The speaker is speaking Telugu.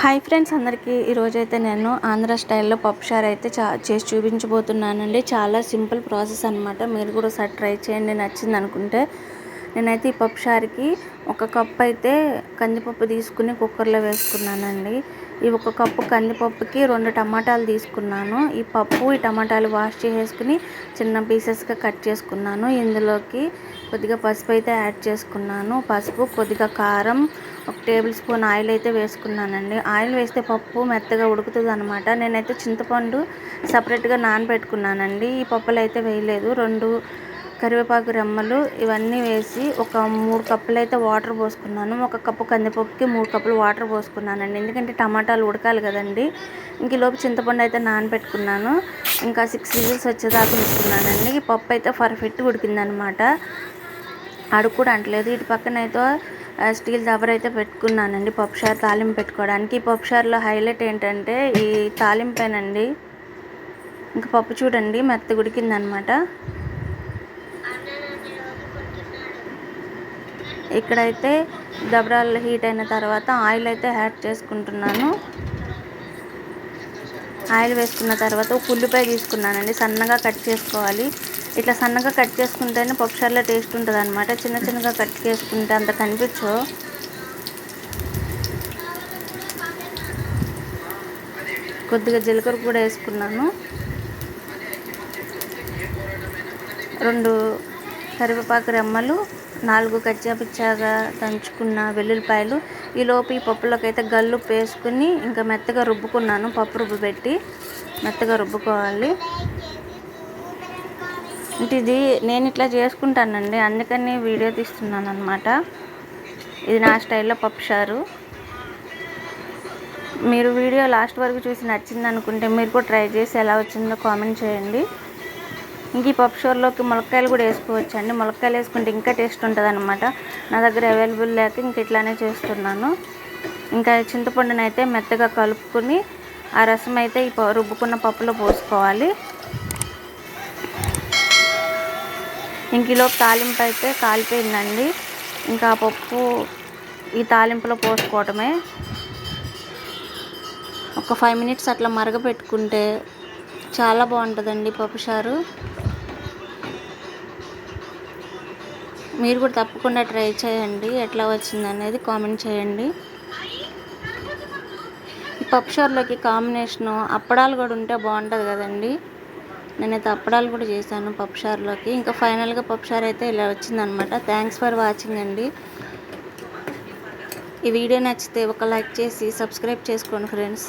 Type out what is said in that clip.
హాయ్ ఫ్రెండ్స్ అందరికీ ఈరోజైతే నేను ఆంధ్ర స్టైల్లో పప్పుచారు అయితే చా చేసి చూపించబోతున్నానండి. చాలా సింపుల్ ప్రాసెస్ అనమాట మీరు కూడా ఒకసారి ట్రై చేయండి నచ్చింది అనుకుంటే నేనైతే ఈ పప్పుచారుకి ఒక కప్పు అయితే కందిపప్పు తీసుకుని కుక్కర్లో వేసుకున్నానండి. ఈ ఒక కప్పు కందిపప్పుకి రెండు టమాటాలు తీసుకున్నాను. ఈ పప్పు ఈ టమాటాలు వాష్ చేసేసుకుని చిన్న పీసెస్గా కట్ చేసుకున్నాను. ఇందులోకి కొద్దిగా పసుపు అయితే యాడ్ చేసుకున్నాను. పసుపు కొద్దిగా కారం ఒక టేబుల్ స్పూన్ ఆయిల్ అయితే వేసుకున్నానండి. ఆయిల్ వేస్తే పప్పు మెత్తగా ఉడుకుతుంది అనమాట నేనైతే చింతపండు సపరేట్గా నానబెట్టుకున్నానండి. ఈ పప్పులు అయితే వేయలేదు. రెండు కరివేపాకు రెమ్మలు ఇవన్నీ వేసి ఒక మూడు కప్పులు అయితే వాటర్ పోసుకున్నాను. ఒక కప్పు కందిపప్పుకి మూడు కప్పులు వాటర్ పోసుకున్నానండి. ఎందుకంటే టమాటాలు ఉడకాలి కదండి. ఇంక లోపు చింతపండు అయితే నానబెట్టుకున్నాను. ఇంకా సిక్స్ విజిల్స్ వచ్చేదాకా ఉంచుకున్నానండి ఈ పప్పు అయితే పర్ఫెక్ట్ ఉడికిందనమాట. అడుగు కూడా అంటలేదు. ఇటు పక్కన అయితే స్టీల్ దబర్ అయితే పెట్టుకున్నానండి. పప్పుచారు తాలింపు పెట్టుకోవడానికి. ఈ పప్పుచారులో హైలైట్ ఏంటంటే ఈ తాలింపేనండి. ఇంకా పప్పు చూడండి మెత్త ఉడికిందనమాట. ఇక్కడైతే దబరాలు హీట్ అయిన తర్వాత ఆయిల్ అయితే యాడ్ చేసుకుంటున్నాను. ఆయిల్ వేసుకున్న తర్వాత ఒక ఉల్లిపాయ తీసుకున్నానండి సన్నగా కట్ చేసుకోవాలి. ఇట్లా సన్నగా కట్ చేసుకుంటేనే పప్పుచారులో టేస్ట్ ఉంటుంది అనమాట చిన్న చిన్నగా కట్ చేసుకుంటే అంత కనిపించు కొద్దిగా జీలకర్ర కూడా వేసుకున్నాను. రెండు కరివేపాకు రెమ్మలు నాలుగు కచ్చాపిచ్చాగా దంచుకున్న వెల్లుల్లిపాయలు. ఈలోపు ఈ పప్పులోకి అయితే గల్లు వేసుకుని ఇంకా మెత్తగా రుబ్బుకున్నాను. పప్పు రుబ్బు పెట్టి మెత్తగా రుబ్బుకోవాలి. అంటే ఇది నేను ఇట్లా చేసుకుంటానండి. అందుకని వీడియో తీస్తున్నాను అనమాట ఇది నా స్టైల్లో పప్పుచారు మీరు వీడియో లాస్ట్ వరకు చూసి నచ్చింది అనుకుంటే మీరు కూడా ట్రై చేసి ఎలా వచ్చిందో కామెంట్ చేయండి. ఇంక ఈ పప్పు షోర్లోకి ములక్కాయలు కూడా వేసుకోవచ్చు అండి ములక్కాయలు వేసుకుంటే ఇంకా టేస్ట్ ఉంటుంది అనమాట నా దగ్గర అవైలబుల్ లేక ఇంక ఇట్లానే చేస్తున్నాను. ఇంకా చింతపండుని అయితే మెత్తగా కలుపుకొని ఆ రసం అయితే ఈ రుబ్బుకున్న పప్పులో పోసుకోవాలి. ఇంక ఈలోపు తాలింపు అయితే కాలిపోయిందండి. ఇంకా పప్పు ఈ తాలింపులో పోసుకోవటమే. ఒక ఫైవ్ మినిట్స్ అట్లా మరగపెట్టుకుంటే చాలా బాగుంటుందండి పప్పుచారు మీరు కూడా తప్పకుండా ట్రై చేయండి. ఎట్లా వచ్చింది అనేది కామెంట్ చేయండి. ఈ పప్పుచారులోకి కాంబినేషను అప్పడాలు కూడా ఉంటే బాగుంటుంది కదండి. నేనైతే అప్పడాలు కూడా చేశాను పప్పుచారులోకి ఇంకా ఫైనల్గా పప్పుచారు అయితే ఇలా వచ్చిందనమాట. థ్యాంక్స్ ఫర్ వాచింగ్ అండి. ఈ వీడియో నచ్చితే ఒక లైక్ చేసి సబ్స్క్రైబ్ చేసుకోండి ఫ్రెండ్స్.